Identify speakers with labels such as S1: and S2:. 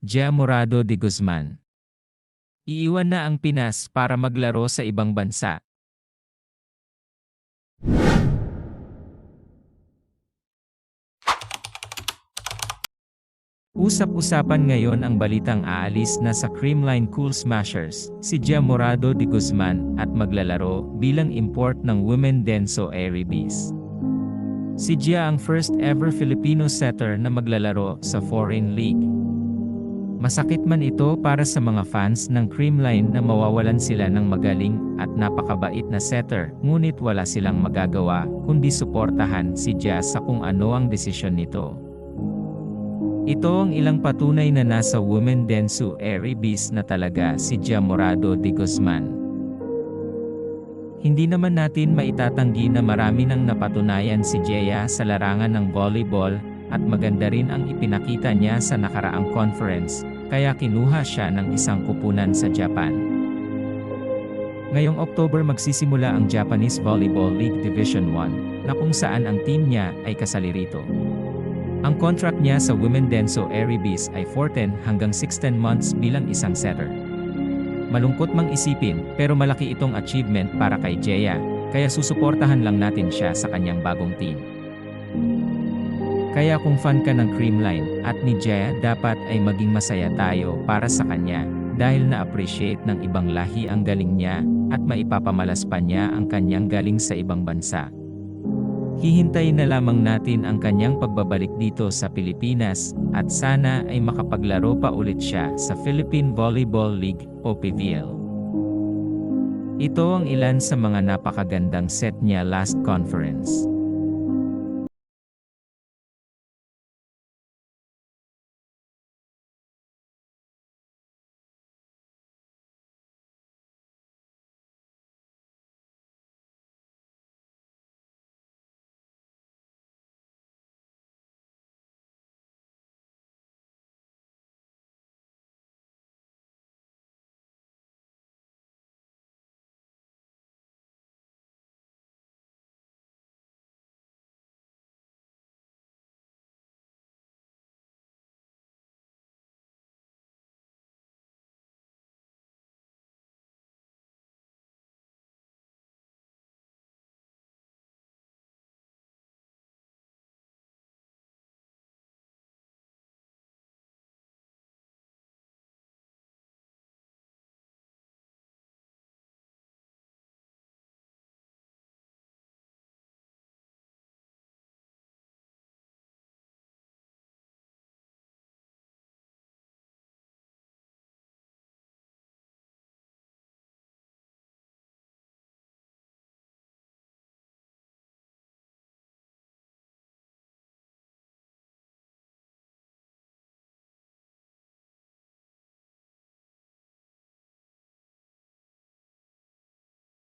S1: Jia Morado de Guzman. Iiwan na ang Pinas para maglaro sa ibang bansa. Usap-usapan ngayon ang balitang aalis na sa Creamline Cool Smashers, si Gia Morado de Guzman at maglalaro bilang import ng Women Denso Airibis. Si Gia ang first ever Filipino setter na maglalaro sa Foreign League. Masakit man ito para sa mga fans ng Creamline na mawawalan sila ng magaling at napakabait na setter, ngunit wala silang magagawa kundi suportahan si Gia sa kung ano ang desisyon nito. Ito ang ilang patunay na nasa Women Densu Airibis na talaga si Gia Morado de Guzman. Hindi naman natin maitatanggi na marami nang napatunayan si Gia sa larangan ng volleyball at maganda rin ang ipinakita niya sa nakaraang conference, kaya kinuha siya ng isang kupunan sa Japan. Ngayong October magsisimula ang Japanese Volleyball League Division 1, na kung saan ang team niya ay kasali rito. Ang contract niya sa Women Denso Airibis ay 410 hanggang 610 months bilang isang setter. Malungkot mang isipin, pero malaki itong achievement para kay Jeya, kaya susuportahan lang natin siya sa kanyang bagong team. Kaya kung fan ka ng Creamline at ni Jeya dapat ay maging masaya tayo para sa kanya, dahil na-appreciate ng ibang lahi ang galing niya, at maipapamalas pa niya ang kanyang galing sa ibang bansa. Hihintayin na lamang natin ang kanyang pagbabalik dito sa Pilipinas at sana ay makapaglaro pa ulit siya sa Philippine Volleyball League o PVL. Ito ang ilan sa mga napakagandang set niya last conference.